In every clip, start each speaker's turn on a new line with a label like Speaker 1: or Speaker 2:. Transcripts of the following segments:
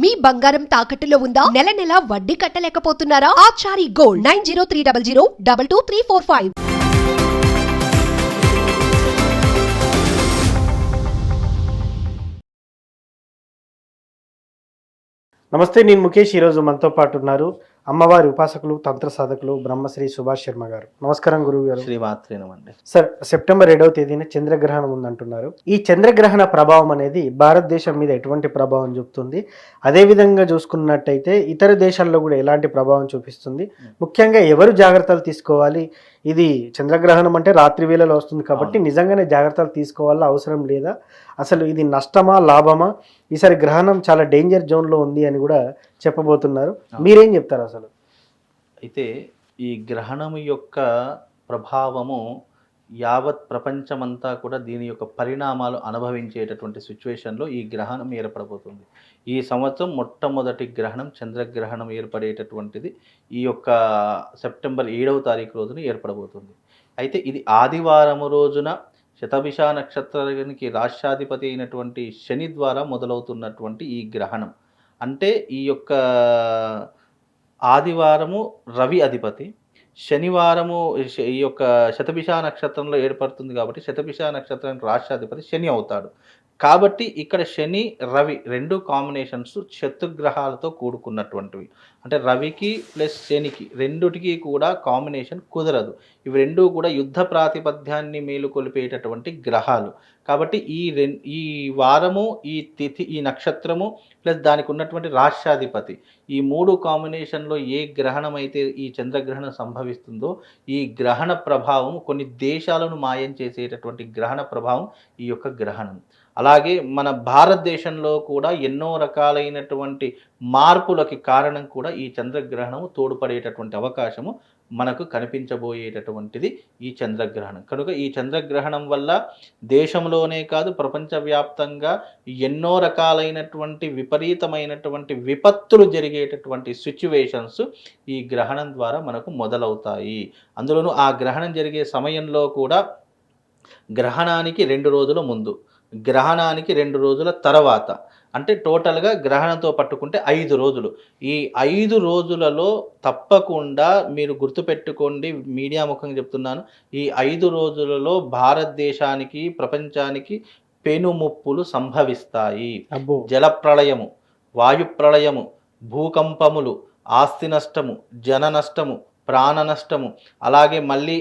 Speaker 1: మీ బంగారం తాకట్టులో ఉందా? నెల నెల వడ్డీ కట్టలేకపోతున్నారా? Achari gold nine zero three double zero double two three four five.
Speaker 2: నమస్తే నేను ముఖేష్. ఈరోజు మనతో పాటు ఉన్నారు అమ్మవారి ఉపాసకులు తంత్ర సాధకులు బ్రహ్మశ్రీ సుభాష్ శర్మ గారు. నమస్కారం గురువు గారు
Speaker 3: శ్రీమాత్రేనమండి
Speaker 2: సార్ సెప్టెంబర్ ఏడవ తేదీన చంద్రగ్రహణం ఉందంటున్నారు. ఈ చంద్రగ్రహణ ప్రభావం అనేది భారతదేశం మీద ఎటువంటి ప్రభావం చూపుతుంది? అదేవిధంగా చూసుకున్నట్టయితే ఇతర దేశాల్లో కూడా ఎలాంటి ప్రభావం చూపిస్తుంది? ముఖ్యంగా ఎవరు జాగ్రత్తలు తీసుకోవాలి? ఇది చంద్రగ్రహణం అంటే రాత్రి వేళలో వస్తుంది కాబట్టి. నిజంగానే జాగ్రత్తలు తీసుకోవాలా అవసరం లేదా అసలు ఇది నష్టమా లాభమా ఈసారి గ్రహణం చాలా డేంజర్ జోన్లో ఉంది అని కూడా చెప్పబోతున్నారు. మీరేం చెప్తారు అసలు
Speaker 3: అయితే ఈ గ్రహణం యొక్క ప్రభావము యావత్ ప్రపంచమంతా కూడా దీని యొక్క పరిణామాలు అనుభవించేటటువంటి సిచ్యువేషన్లో ఈ గ్రహణం ఏర్పడబోతుంది. ఈ సంవత్సరం మొట్టమొదటి గ్రహణం చంద్రగ్రహణం ఏర్పడేటటువంటిది ఈ యొక్క సెప్టెంబర్ ఏడవ తారీఖు రోజున ఏర్పడబోతుంది. అయితే ఇది ఆదివారం రోజున శతభిష నక్షత్రానికి రాష్ట్రాధిపతి అయినటువంటి శని ద్వారా మొదలవుతున్నటువంటి ఈ గ్రహణం. అంటే ఈ యొక్క ఆదివారము రవి అధిపతి శనివారము ఈ యొక్క శతభిష నక్షత్రంలో ఏర్పడుతుంది కాబట్టి శతభిష నక్షత్రానికి రాష్ట్రాధిపతి శని అవుతాడు. కాబట్టి ఇక్కడ శని రవి రెండు కాంబినేషన్స్ శత్రుగ్రహాలతో కూడుకున్నటువంటివి. అంటే రవికి ప్లస్ శనికి రెండుటికి కూడా కాంబినేషన్ కుదరదు. ఇవి రెండు కూడా యుద్ధ ప్రాతిపద్యాన్ని మేలుకొలిపేటటువంటి గ్రహాలు. కాబట్టి ఈ రెం ఈ వారము ఈ తిథి ఈ నక్షత్రము ప్లస్ దానికి ఉన్నటువంటి రాష్ట్రాధిపతి ఈ మూడు కాంబినేషన్లో ఏ గ్రహణం అయితే ఈ చంద్రగ్రహణం సంభవిస్తుందో ఈ గ్రహణ ప్రభావం కొన్ని దేశాలను మాయం చేసేటటువంటి గ్రహణ ప్రభావం ఈ యొక్క గ్రహణం. అలాగే మన భారతదేశంలో కూడా ఎన్నో రకాలైనటువంటి మార్పులకి కారణం కూడా ఈ చంద్రగ్రహణము తోడ్పడేటటువంటి అవకాశము మనకు కనిపించబోయేటటువంటిది ఈ చంద్రగ్రహణం. కనుక ఈ చంద్రగ్రహణం వల్ల దేశంలోనే కాదు ప్రపంచవ్యాప్తంగా ఎన్నో రకాలైనటువంటి విపరీతమైనటువంటి విపత్తులు జరిగేటటువంటి సిచ్యువేషన్స్ ఈ గ్రహణం ద్వారా మనకు మొదలవుతాయి. అందులోనూ ఆ గ్రహణం జరిగే సమయంలో కూడా గ్రహణానికి రెండు రోజుల ముందు గ్రహణానికి రెండు రోజుల తర్వాత. అంటే టోటల్గా గ్రహణంతో పట్టుకుంటే ఐదు రోజులు. ఈ ఐదు రోజులలో తప్పకుండా మీరు గుర్తుపెట్టుకోండి మీడియా ముఖంగా చెప్తున్నాను ఈ ఐదు రోజులలో భారతదేశానికి ప్రపంచానికి పెనుముప్పులు సంభవిస్తాయి.
Speaker 2: అబ్బో!
Speaker 3: జలప్రళయము వాయుప్రళయము భూకంపములు ఆస్తి నష్టము జన నష్టము ప్రాణ నష్టము అలాగే మళ్ళీ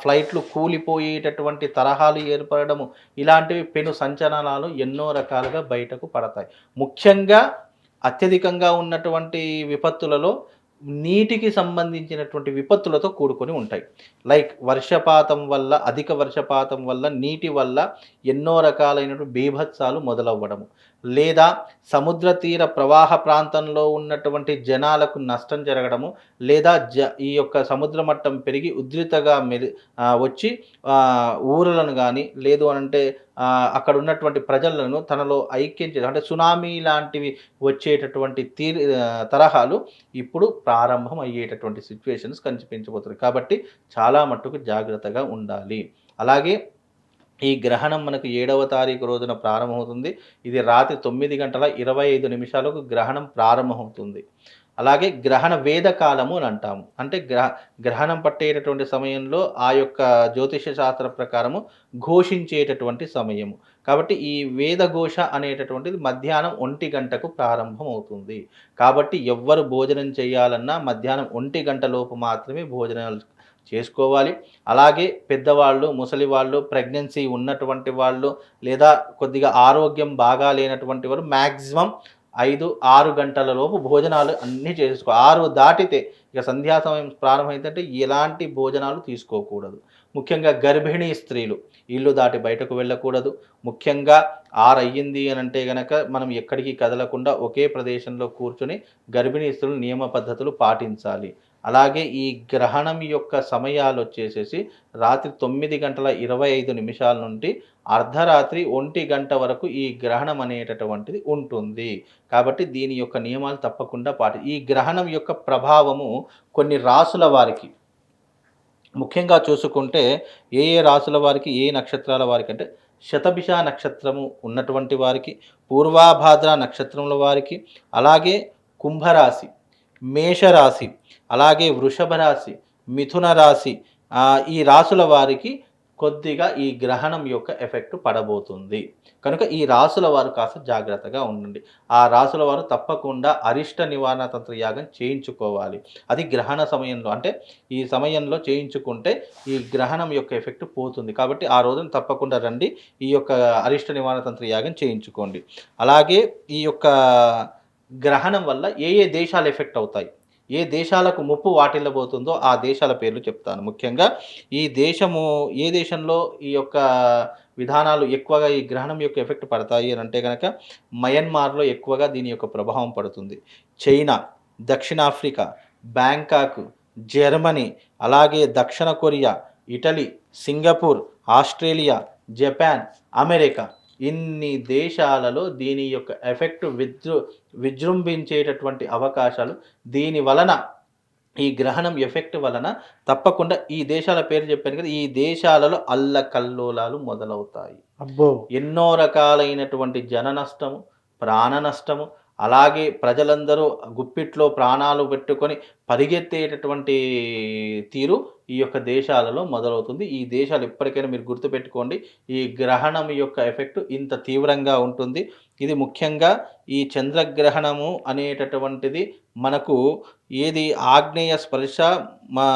Speaker 3: ఫ్లైట్లు కూలిపోయేటటువంటి తరహాలు ఏర్పడము ఇలాంటివి పెను సంచలనాలు ఎన్నో రకాలుగా బయటకు పడతాయి. ముఖ్యంగా అత్యధికంగా ఉన్నటువంటి విపత్తులలో నీటికి సంబంధించినటువంటి విపత్తులతో కూడుకొని ఉంటాయి. లైక్ వర్షపాతం వల్ల అధిక వర్షపాతం వల్ల నీటి వల్ల ఎన్నో రకాలైనటువంటి బీభత్సాలు మొదలవ్వడము. లేదా సముద్ర తీర ప్రవాహ ప్రాంతంలో ఉన్నటువంటి జనాలకు నష్టం జరగడము. లేదా జ ఈ యొక్క సముద్ర మట్టం పెరిగి ఉధృతగా మెరి వచ్చి ఊరలను ఊరులను కానీ లేదు అనంటే అక్కడ ఉన్నటువంటి ప్రజలను తనలో ఐక్యం చేసి అంటే సునామీ లాంటివి వచ్చేటటువంటి తీర్ తరహాలు ఇప్పుడు ప్రారంభం అయ్యేటటువంటి సిచ్యువేషన్స్ కనిపించబోతున్నాయి. కాబట్టి చాలా మట్టుకు జాగ్రత్తగా ఉండాలి. అలాగే ఈ గ్రహణం మనకు ఏడవ తారీఖు రోజున ప్రారంభమవుతుంది. ఇది రాత్రి తొమ్మిది గంటల ఇరవై ఐదు నిమిషాలకు గ్రహణం ప్రారంభమవుతుంది. అలాగే గ్రహణ వేద కాలము అని అంటాము. అంటే గ్రహ గ్రహణం పట్టేటటువంటి సమయంలో ఆ యొక్క జ్యోతిష శాస్త్ర ప్రకారము ఘోషించేటటువంటి సమయము. కాబట్టి ఈ వేద ఘోష అనేటటువంటిది మధ్యాహ్నం ఒంటి గంటకు ప్రారంభం అవుతుంది కాబట్టి ఎవ్వరు భోజనం చేయాలన్నా మధ్యాహ్నం ఒంటి గంట లోపు మాత్రమే భోజనాలు చేసుకోవాలి. అలాగే పెద్దవాళ్ళు ముసలి వాళ్ళు ప్రెగ్నెన్సీ ఉన్నటువంటి వాళ్ళు లేదా కొద్దిగా ఆరోగ్యం బాగా లేనటువంటి వారు మ్యాక్సిమం ఐదు ఆరు గంటల లోపు భోజనాలు అన్నీ చేసుకో ఆరు దాటితే ఇక సంధ్యా సమయం ప్రారంభమైందంటే ఎలాంటి భోజనాలు తీసుకోకూడదు. ముఖ్యంగా గర్భిణీ స్త్రీలు. ఇల్లు దాటి బయటకు వెళ్ళకూడదు. ముఖ్యంగా ఆరు అయ్యింది అని అంటే గనక మనం ఎక్కడికి కదలకుండా ఒకే ప్రదేశంలో కూర్చుని గర్భిణీ స్త్రీలు నియమ పద్ధతులు పాటించాలి. అలాగే ఈ గ్రహణం యొక్క సమయాలు వచ్చేసేసి రాత్రి తొమ్మిది గంటల ఇరవై ఐదు నిమిషాల నుండి అర్ధరాత్రి ఒంటి గంట వరకు ఈ గ్రహణం అనేటటువంటిది ఉంటుంది. కాబట్టి దీని యొక్క నియమాలు తప్పకుండా పాటి ఈ గ్రహణం యొక్క ప్రభావము కొన్ని రాసుల వారికి ముఖ్యంగా చూసుకుంటే ఏ ఏ రాసుల వారికి ఏ నక్షత్రాల వారికి అంటే శతభిష నక్షత్రము ఉన్నటువంటి వారికి పూర్వాభాద్ర నక్షత్రముల వారికి అలాగే కుంభరాశి మేషరాశి అలాగే వృషభ రాశి మిథున రాశి ఈ రాసుల వారికి కొద్దిగా ఈ గ్రహణం యొక్క ఎఫెక్ట్ పడబోతుంది. కనుక ఈ రాసుల వారు కాస్త జాగ్రత్తగా ఉండండి. ఆ రాసుల వారు తప్పకుండా అరిష్ట నివారణ తంత్ర యాగం చేయించుకోవాలి. అది గ్రహణ సమయంలో అంటే ఈ సమయంలో చేయించుకుంటే ఈ గ్రహణం యొక్క ఎఫెక్ట్ పోతుంది. కాబట్టి ఆ రోజున తప్పకుండా రండి. ఈ యొక్క అరిష్ట నివారణ తంత్ర యాగం చేయించుకోండి. అలాగే ఈ యొక్క గ్రహణం వల్ల ఏ ఏ దేశాలు ఎఫెక్ట్ అవుతాయి? ఏ దేశాలకు ముప్పు వాటిల్లబోతుందో ఆ దేశాల పేర్లు చెప్తాను. ముఖ్యంగా ఈ దేశము ఏ దేశంలో ఈ యొక్క విధానాలు ఎక్కువగా ఈ గ్రహణం యొక్క ఎఫెక్ట్ పడతాయి అని అంటే కనుక మయన్మార్లో ఎక్కువగా దీని యొక్క ప్రభావం పడుతుంది. చైనా దక్షిణాఫ్రికా బ్యాంకాక్ జర్మనీ అలాగే దక్షిణ Korea Italy Singapore Australia Japan America ఇన్ని దేశాలలో దీని యొక్క ఎఫెక్ట్ విజృ విజృంభించేటటువంటి అవకాశాలు దీని వలన ఈ గ్రహణం ఎఫెక్ట్ వలన తప్పకుండా ఈ దేశాల పేరు చెప్పాను కదా ఈ దేశాలలో అల్లకల్లోలాలు మొదలవుతాయి.
Speaker 2: అబ్బో!
Speaker 3: ఎన్నో రకాలైనటువంటి జన నష్టము ప్రాణ నష్టము అలాగే ప్రజలందరూ గుప్పిట్లో ప్రాణాలు పెట్టుకొని పరిగెత్తేటటువంటి తీరు ఈ యొక్క దేశాలలో మొదలవుతుంది. ఈ దేశాలు ఎప్పటికైనా మీరు గుర్తుపెట్టుకోండి ఈ గ్రహణం యొక్క ఎఫెక్ట్ ఇంత తీవ్రంగా ఉంటుంది. ఇది ముఖ్యంగా ఈ చంద్రగ్రహణము అనేటటువంటిది మనకు ఏది ఆగ్నేయ స్పర్శ మా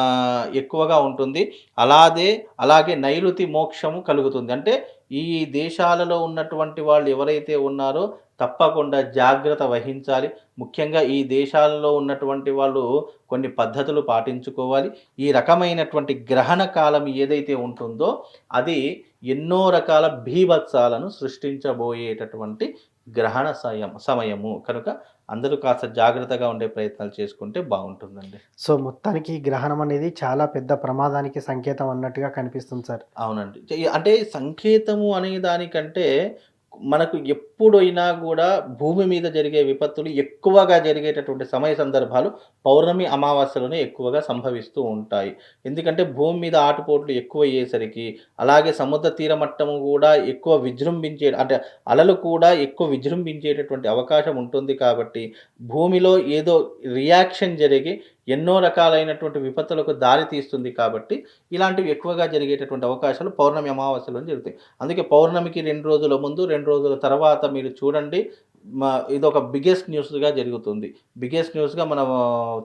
Speaker 3: ఎక్కువగా ఉంటుంది. అలాగే అలాగే నైరుతి మోక్షము కలుగుతుంది. అంటే ఈ దేశాలలో ఉన్నటువంటి వాళ్ళు ఎవరైతే ఉన్నారో తప్పకుండా జాగ్రత్త వహించాలి. ముఖ్యంగా ఈ దేశాలలో ఉన్నటువంటి వాళ్ళు కొన్ని పద్ధతులు పాటించుకోవాలి. ఈ రకమైనటువంటి గ్రహణ కాలం ఏదైతే ఉంటుందో అది ఎన్నో రకాల భీభత్సాలను సృష్టించబోయేటటువంటి గ్రహణ సమయం సమయము. కనుక అందరూ కాస్త జాగ్రత్తగా ఉండే ప్రయత్నాలు చేసుకుంటే బాగుంటుందండి.
Speaker 2: సో మొత్తానికి గ్రహణం అనేది చాలా పెద్ద ప్రమాదానికి సంకేతం అన్నట్టుగా కనిపిస్తుంది సార్.
Speaker 3: అవునండి. అంటే సంకేతము అనే దానికంటే మనకు ఎప్పుడైనా కూడా భూమి మీద జరిగే విపత్తులు ఎక్కువగా జరిగేటటువంటి సమయ సందర్భాలు పౌర్ణమి అమావాస్యలోనే ఎక్కువగా సంభవిస్తూ ఉంటాయి. ఎందుకంటే భూమి మీద ఆటుపోట్లు ఎక్కువ అయ్యేసరికి అలాగే సముద్ర తీర మట్టము కూడా ఎక్కువ విజృంభించే అంటే అలలు కూడా ఎక్కువ విజృంభించేటటువంటి అవకాశం ఉంటుంది కాబట్టి భూమిలో ఏదో రియాక్షన్ జరిగి ఎన్నో రకాలైనటువంటి విపత్తులకు దారి తీస్తుంది కాబట్టి ఇలాంటివి ఎక్కువగా జరిగేటటువంటి అవకాశాలు పౌర్ణమి అమావాస్యలో జరుగుతాయి. అందుకే పౌర్ణమికి రెండు రోజుల ముందు రెండు రోజుల తర్వాత మీరు చూడండి మా ఇది ఒక బిగ్గెస్ట్ న్యూస్గా జరుగుతుంది. బిగ్గెస్ట్ న్యూస్గా మన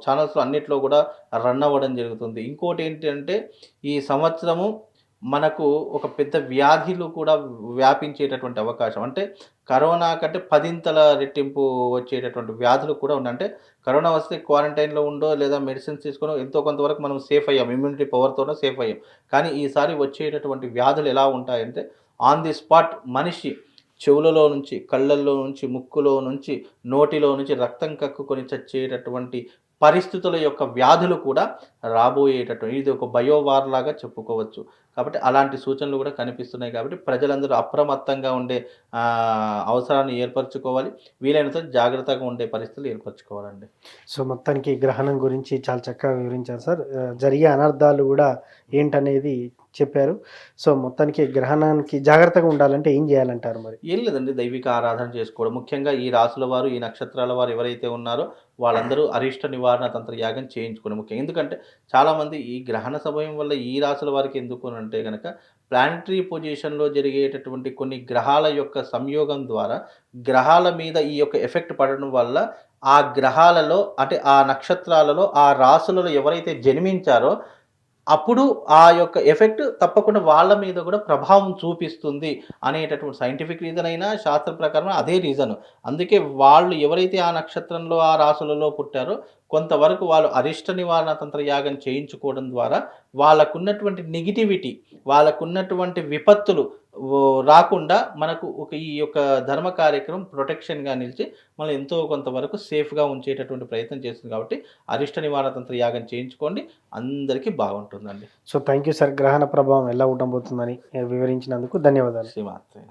Speaker 3: ఛానల్స్లో అన్నిట్లో కూడా రన్ అవ్వడం జరుగుతుంది. ఇంకోటి ఏంటంటే ఈ సంవత్సరము మనకు ఒక పెద్ద వ్యాధులు కూడా వ్యాపించేటటువంటి అవకాశం. అంటే కరోనా కంటే పదింతల రెట్టింపు వచ్చేటటువంటి వ్యాధులు కూడా ఉన్నాయి. అంటే కరోనా వస్తే క్వారంటైన్లో ఉండో లేదా మెడిసిన్స్ తీసుకుని ఎంతో కొంతవరకు మనం సేఫ్ అయ్యాం. ఇమ్యూనిటీ పవర్తోనే సేఫ్ అయ్యాం. కానీ ఈసారి వచ్చేటటువంటి వ్యాధులు ఎలా ఉంటాయంటే ఆన్ ది స్పాట్ మనిషి చెవులలో నుంచి కళ్ళల్లో నుంచి ముక్కులో నుంచి నోటిలో నుంచి రక్తం కక్కుకొని చచ్చేటటువంటి పరిస్థితుల యొక్క వ్యాధులు కూడా రాబోయేటటువంటి ఇది ఒక బయోవార్ లాగా చెప్పుకోవచ్చు. కాబట్టి అలాంటి సూచనలు కూడా కనిపిస్తున్నాయి కాబట్టి ప్రజలందరూ అప్రమత్తంగా ఉండే అవసరాన్ని ఏర్పరచుకోవాలి. వీలైనంత జాగ్రత్తగా ఉండే పరిస్థితులు ఏర్పరచుకోవాలండి.
Speaker 2: సో మొత్తానికి గ్రహణం గురించి చాలా చక్కగా వివరించారు సార్. జరిగే అనర్థాలు కూడా ఏంటనేది చెప్పారు. సో మొత్తానికి గ్రహణానికి జాగ్రత్తగా ఉండాలంటే ఏం చేయాలంటారు మరి?
Speaker 3: ఏం లేదండి. దైవిక ఆరాధన చేసుకోవడం. ముఖ్యంగా ఈ రాసుల వారు ఈ నక్షత్రాల వారు ఎవరైతే ఉన్నారో వాళ్ళందరూ అరిష్ట నివారణ తంత్ర యాగం చేయించుకోవడం ముఖ్యం ఎందుకంటే చాలామంది ఈ గ్రహణ సమయం వల్ల ఈ రాసుల వారికి ఎందుకు అంటే కనుక ప్లానటరీ పొజిషన్లో జరిగేటటువంటి కొన్ని గ్రహాల యొక్క సంయోగం ద్వారా గ్రహాల మీద ఈ యొక్క ఎఫెక్ట్ పడడం వల్ల ఆ గ్రహాలలో అంటే ఆ నక్షత్రాలలో ఆ రాసులలో ఎవరైతే జన్మించారో అప్పుడు ఆ యొక్క ఎఫెక్ట్ తప్పకుండా వాళ్ళ మీద కూడా ప్రభావం చూపిస్తుంది అనేటటువంటి సైంటిఫిక్ రీజన్ అయినా శాస్త్ర ప్రకారం అదే రీజన్ అందుకే వాళ్ళు ఎవరైతే ఆ నక్షత్రంలో ఆ రాసులలో పుట్టారో కొంతవరకు వాళ్ళు అరిష్ట నివారణ తంత్ర యాగం చేయించుకోవడం ద్వారా వాళ్ళకున్నటువంటి నెగిటివిటీ వాళ్ళకున్నటువంటి విపత్తులు రాకుండా మనకు ఒక ఈ యొక్క ధర్మ కార్యక్రమం ప్రొటెక్షన్గా నిలిచి మనం ఎంతో కొంతవరకు సేఫ్గా ఉంచేటటువంటి ప్రయత్నం చేస్తుంది కాబట్టి అరిష్ట నివారణ తంత్ర యాగం చేయించుకోండి. అందరికీ బాగుంటుందండి.
Speaker 2: సో థ్యాంక్ యూ సార్ గ్రహణ ప్రభావం ఎలా ఉండబోతుందని వివరించినందుకు ధన్యవాదాలు.
Speaker 3: శ్రీమాత్రే.